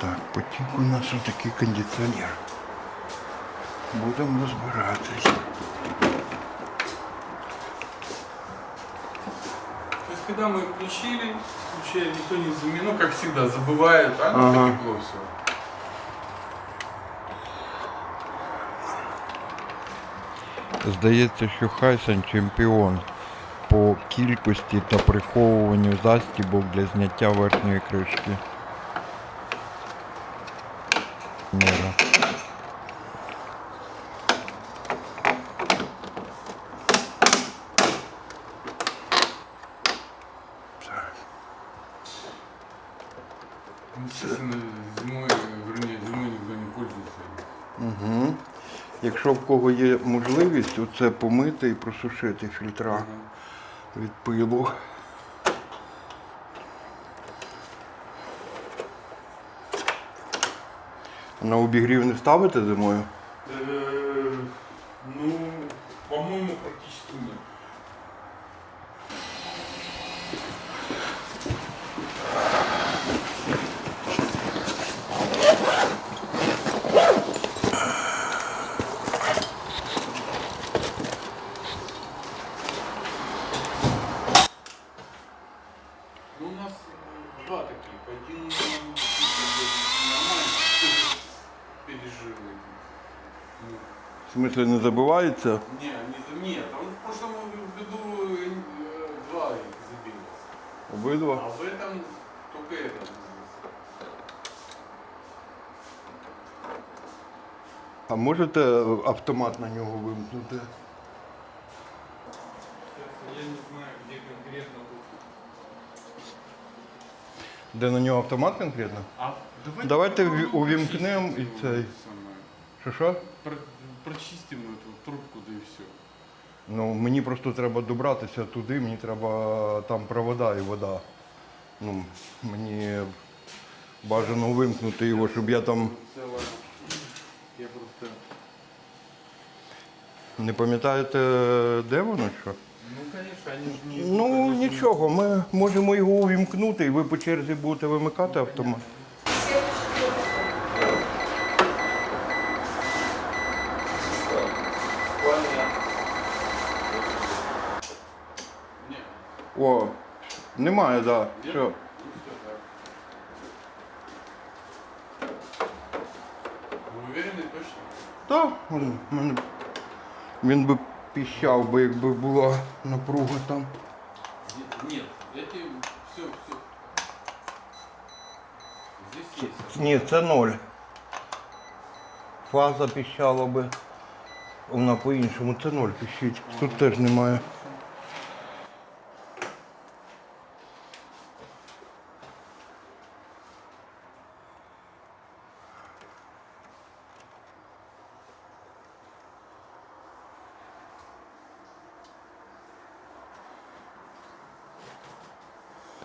Так, потік у нас отакий кондиціонер. Будемо розбиратись. То есть, когда мы включили, случайно никто не заменил, ну, как всегда, забывает, а ну, Ага. тепло все. Здається, що Хайсон чемпіон по кількості та приховуванню застібок для зняття верхньої кришки. Естественно, зимой, вернее, зимой никто не пользуется. Угу. Якщо в кого є можливість, оце помити і просушити фільтра від пилу. На обігрів не ставити зимою? В смислі не забивається? Не, не, за- нет, а он в прошлом году э, два их забилось. А Обидва? в этом только это забилось. А можете автомат на нього вимкнути? Я не знаю, где конкретно тут. Де на нього автомат конкретно? А Давайте попробуем ві- увімкнем прочистить і его, цей. самое. Що що? Про- Прочистим эту трубку, да и все. Ну, мені просто треба добратися туди, мені треба там провода і вода. Ну, мені бажано вимкнути його, щоб я там Целое. Я просто... не пам'ятаєте, де воно що? Ну, конечно, они же не... Ну нічого, ми можемо його увімкнути і ви по черзі будете вимикати автомат. Не, О, немає, так. Да. Є? Все. ну все так. Вы уверены точно? Так, він, мене- він би піщав би, якби була напруга там. Нет, нет, эти все, все. Здесь есть. Ні, це ноль. Фаза піщала би. Вона по-іншому, це ноль піщить. Тут теж немає.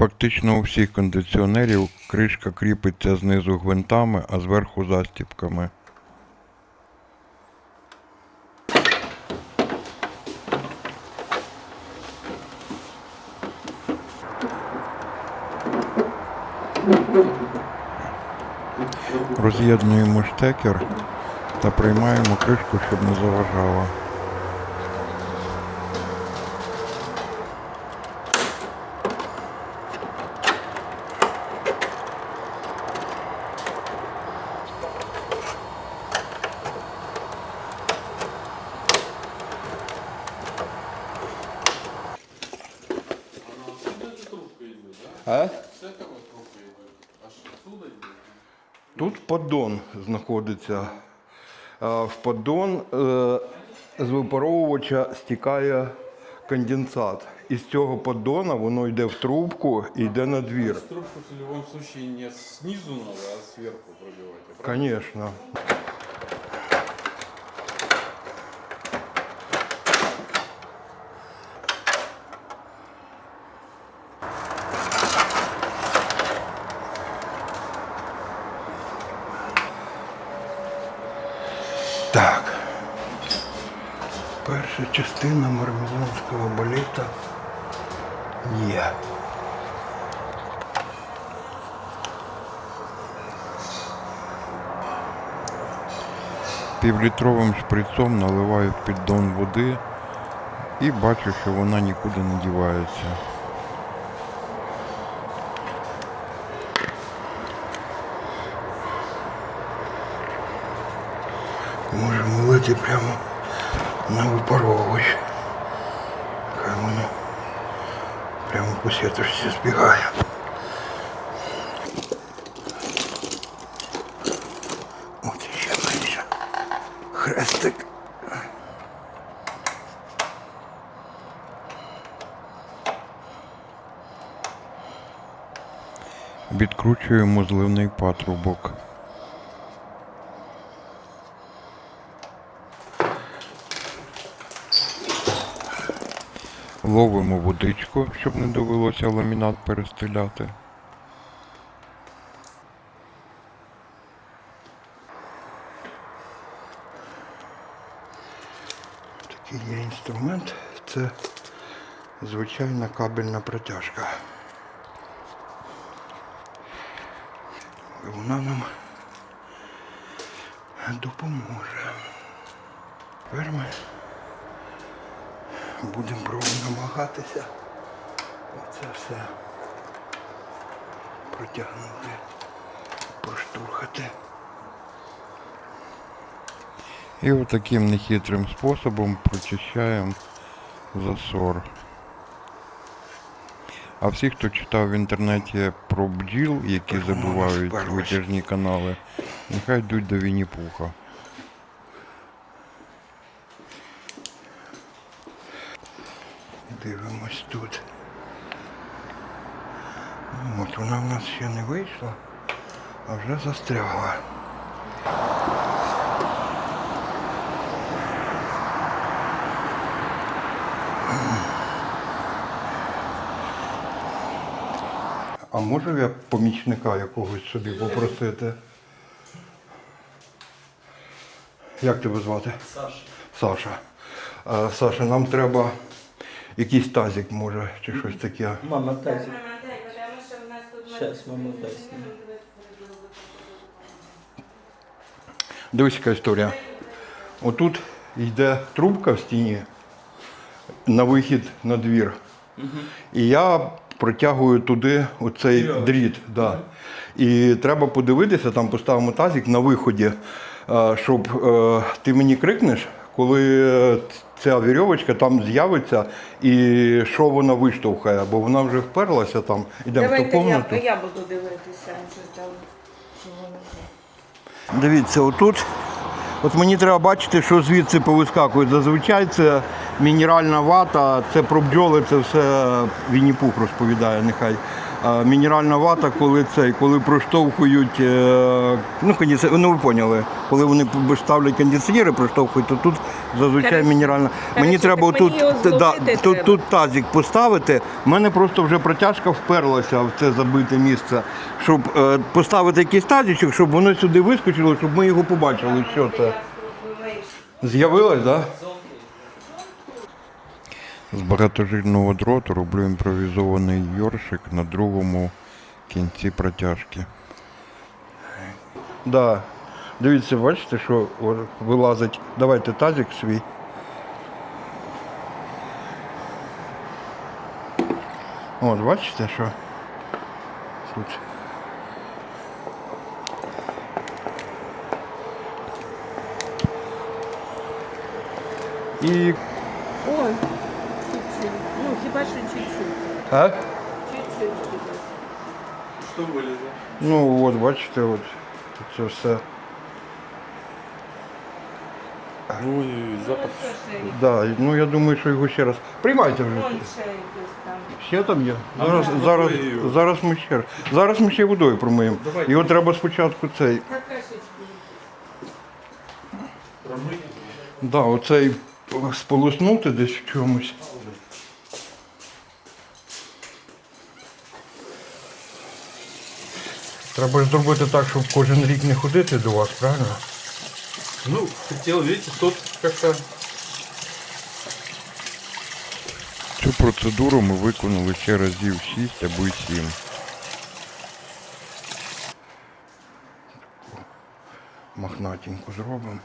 Фактично у всіх кондиціонерів кришка кріпиться знизу гвинтами, а зверху застіпками. Роз'єднуємо штекер та приймаємо кришку, щоб не заважала. Тут поддон знаходиться. В поддон е, з випаровувача стікає конденсат. І з цього поддона воно йде в трубку і йде на двір. Трубку в будь-якому випадку не знизу треба, а зверху пробивати. Звісно. Так. Перша частина мармезонського балета є. Півлітровим шприцом наливаю піддон води і бачу, що вона нікуди не дівається. Можемо лити прямо на випаровувач. Хай воно прямо по сіточці збігає. Відкручуємо зливний патрубок. Ловимо водичку, щоб не довелося ламінат перестеляти. Такий є інструмент. Це звичайна кабельна протяжка. Вона нам допоможе. Тепер ми будемо намагатися оце все протягнути, проштурхати. І отаким нехитрим способом прочищаємо засор. А всі, хто читав в інтернеті про бджіл, які забувають витяжні канали, нехай йдуть до Вінні-Пуха. Дивимось тут. От вона в нас ще не вийшла, а вже застрягла. А можу я помічника якогось собі попросити? Як тебе звати? Саша. Саша. Е, Саша, нам треба якийсь тазик, може, чи щось таке. Мама тазик. Сейчас, Щас, мама дасть. Дивись, яка історія. Отут йде трубка в стіні на вихід на двір. І я протягую туди оцей дріт. Да. І треба подивитися, там поставимо тазик на виході, е, щоб е, ти мені крикнеш, коли е, ця вірьовочка там з'явиться і що вона виштовхає, бо вона вже вперлася там. Йдемо в ту Давайте я, комнату. я буду дивитися, що там. що воно там. Дивіться, отут. От мені треба бачити, що звідси повискакує. Зазвичай це мінеральна вата, це про бджоли, це все Вінні-Пух розповідає, нехай. Мінеральна вата, коли це, коли проштовхують, е, ну, кондиці... ну ви поняли, коли вони ставлять кондиціонери, проштовхують, то тут зазвичай мінеральна. Мені треба його да, тут, тут тазик поставити. У мене просто вже протяжка вперлася в це забите місце, щоб е, поставити якийсь тазичок, щоб воно сюди вискочило, щоб ми його побачили, що це. З'явилось, так? Да? З багатожильного дроту роблю імпровізований йоршик на другому кінці протяжки. Да. Дивіться, бачите, що вилазить. Давайте тазик свій. От, бачите, що тут. І. Ой, хіба що чуть-чуть. А? Чуть-чуть. Что вылезло? Ну от, бачите, от це все. Ну и запах. Да, ну я думаю, що його ще раз. Приймайте вже. вон ще якось там. Ще там є. А Зараз, ну, зараз, водою зараз ми ще раз. Зараз ми ще водою промиємо. Давайте. Його треба спочатку цей. Какашечки. Промыть. Да, оцей сполоснути десь в чомусь. Треба ж зробити так, щоб кожен рік не ходити до вас, правильно? Ну, хотел, видите, тут как-то... Цю процедуру ми виконали ще разів 6 або 7. Махнатеньку зробимо.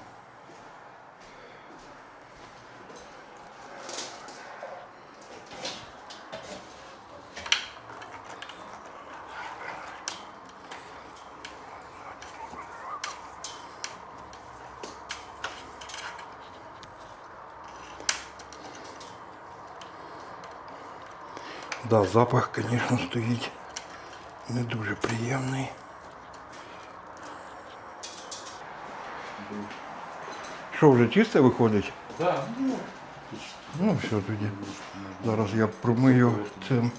Да, запах, звісно, стоїть не дуже приємний. Що, вже чисте виходить? Да, ну, Ну, все тоді. Зараз я промию цим.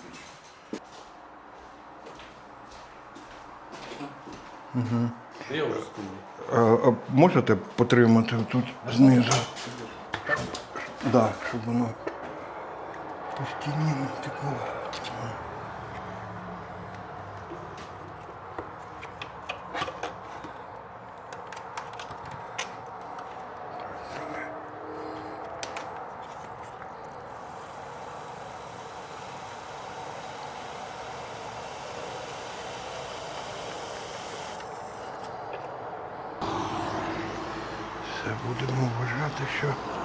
я уже скажу. А, а можете потримати тут знизу? Да, щоб воно по стіні текло. Будемо вважати, що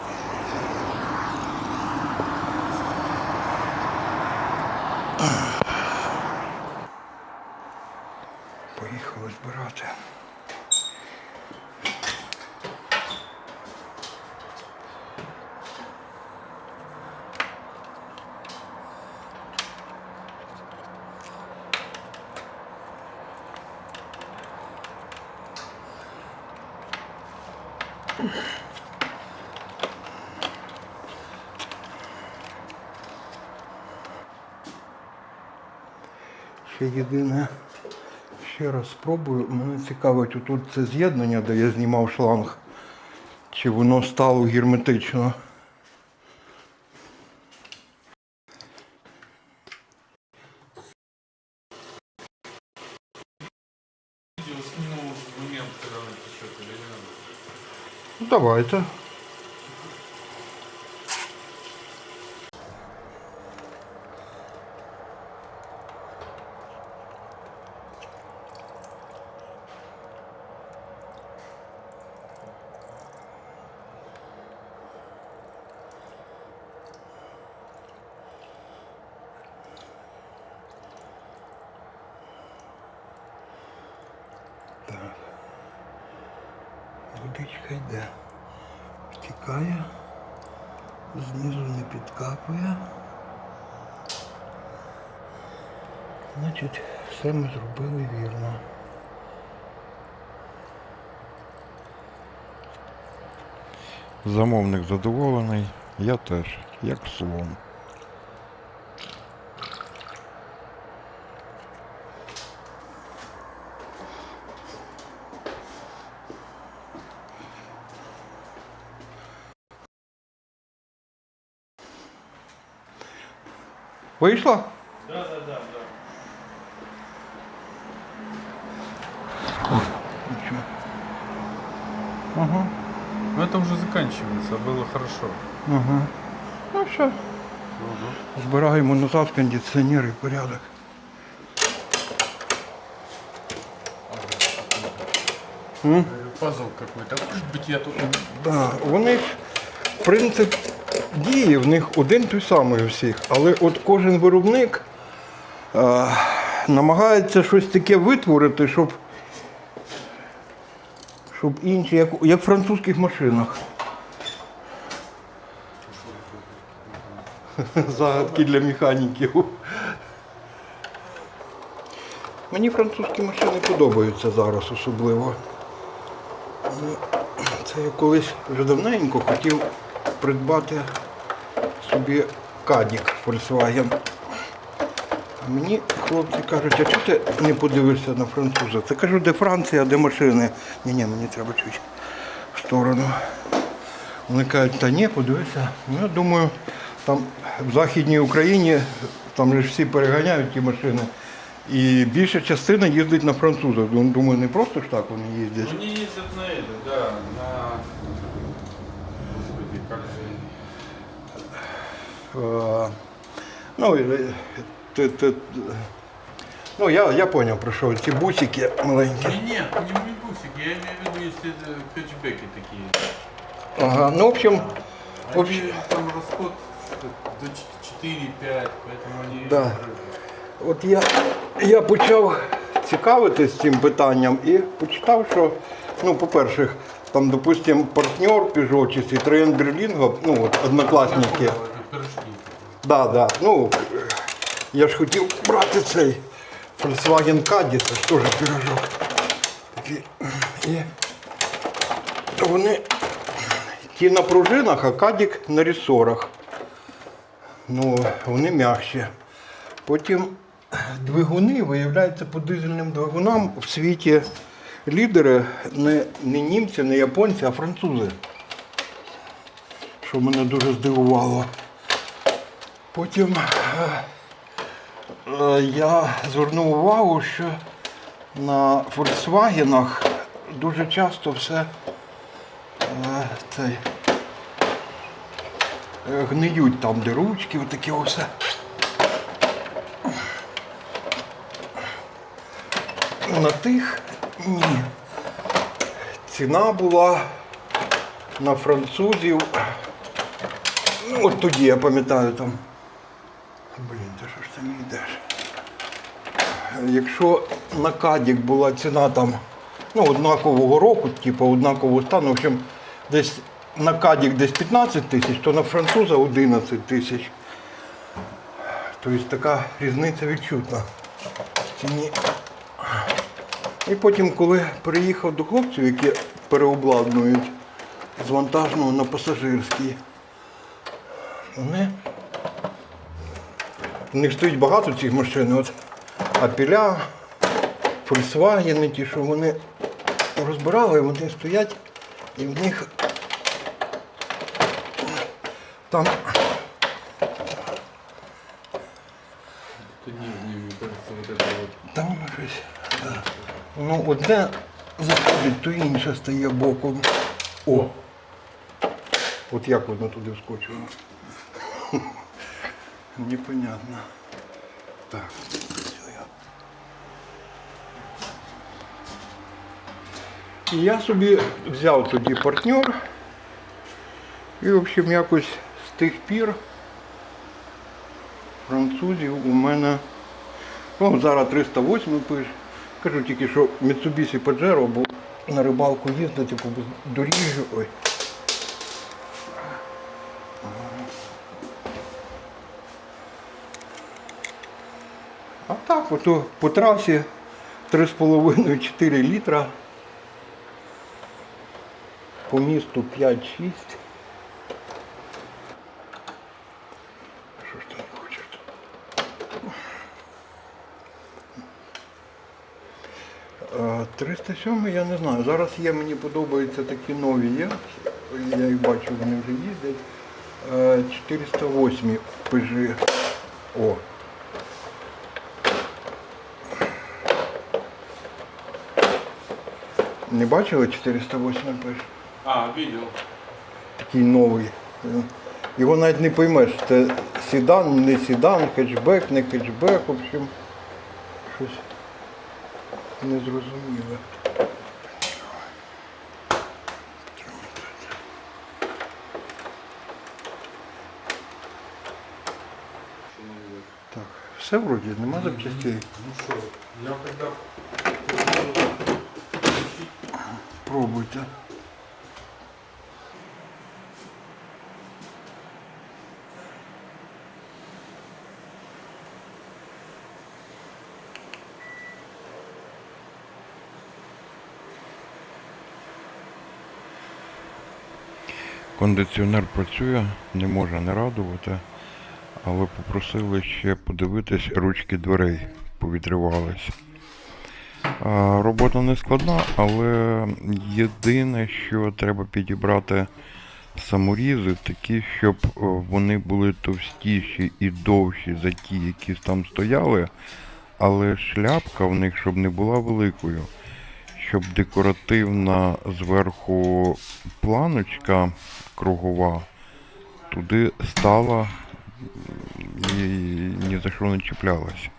Ще єдине, ще раз спробую. Мене цікавить, тут це з'єднання, де я знімав шланг, чи воно стало герметично. Давайте. Так. Водичка йде. Тікає, знизу не підкапує. Значить, все ми зробили вірно. Замовник задоволений, я теж, як слон. Вийшла? Да, да, да, да. Нічого. Ага. Ну это уже заканчивается, было хорошо. Ага. Ну все. Збираємо назад кондиціонер і порядок. Пазл какой-то. Может быть, я тут... Да, вони ж принцип дії в них один той самий у всіх, але от кожен виробник е, намагається щось таке витворити, щоб, щоб інші, як, як в французьких машинах. Загадки для механіків. Мені французькі машини подобаються зараз особливо. Це я колись вже давненько хотів придбати собі кадік Volkswagen. А мені хлопці кажуть, а чого ти не подивишся на француза? Це кажу, де Франція, де машини. Ні-ні, мені треба чуть в сторону. Вони кажуть, та ні, подивися. Ну, я думаю, там в Західній Україні там же всі переганяють ті машини. І більша частина їздить на французах. Ну, Думаю, не просто ж так вони їздять. Они ездят на это, да, на... Господи, как же... Е, Ну, і, е, ти, ти, ну я, я поняв про що ці бусики маленькі. Не, нет, не бусик, я имею в виду, если это хэтчбеки такие. Ага, ну, в общем, в общем, Они, там расход что-то до 4-5, поэтому они... Да. От я, я почав цікавитись цим питанням і почитав, що, ну, по-перше, там, допустим, партнер Peugeot чи Citroën Berlingo, ну, от, однокласники. Да, да. Ну, я ж хотів брати цей Volkswagen Caddy, це ж теж пірожок. Такий. І вони ті на пружинах, а кадік на рісорах. Ну, вони м'якші. Потім двигуни, виявляється, по дизельним двигунам в світі лідери не, не німці, не японці, а французи. Що мене дуже здивувало. Потім е, е, я звернув увагу, що на Volkswagen дуже часто все е, цей, гниють там, де ручки, отаке все. На тих ні. Ціна була на французів. Ну, от тоді я пам'ятаю там. Блін, ти що ж ти не йдеш? Якщо на Кадік була ціна там ну, однакового року, типу однакового стану, в общем, десь на Кадік десь 15 тисяч, то на француза 11 тисяч. Тобто така різниця відчутна в ціні. І потім, коли приїхав до хлопців, які переобладнують з вантажного на пасажирський, вони у них стоїть багато цих машин. От Апіля, Volkswagen, ті, що вони розбирали, вони стоять і в них там. Там щось. да. Ну, одне заходить, то інше стає боком. О! От як воно туди вскочило? Непонятно. Так. І я собі взяв тоді партнер. І, в общем, якось з тих пір французів у мене Ну, зараз 308 пиш. Кажу тільки, що Mitsubishi Pajero, бо на рибалку їздити по бездоріжжю. Ой. А так, ото по трасі 3,5-4 літра. По місту 5-6. Що ж ти не хочеш тут? Е, 307 я не знаю. Зараз є, мені подобаються такі нові є. Я їх бачу, вони вже їздять. Е, 408 пижи. О. Не бачили 408 пиж? А, видел. Такий новий. Е, Його навіть не поймеш. Це седан, не седан, хетчбек, не хетчбек, в общем, щось незрозуміле. Так, все вроді, нема запчастей. Ну що, я когда... Пробуйте. Кондиціонер працює, не може не радувати, але попросили ще подивитись, ручки дверей повідривались. Робота не складна, але єдине, що треба підібрати саморізи такі, щоб вони були товстіші і довші за ті, які там стояли, але шляпка в них, щоб не була великою, щоб декоративна зверху планочка кругова туди стала і ні за що не чіплялась.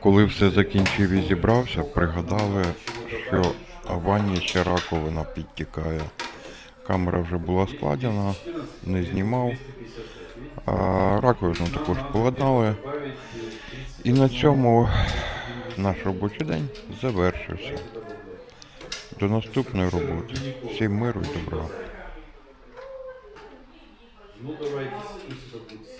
Коли все закінчив і зібрався, пригадали, що ванні ще раковина підтікає. Камера вже була складена, не знімав. А раковину також поладнали. І на цьому наш робочий день завершився. До наступної роботи. Всім миру і добра. Ну давайте, пусть это будет все.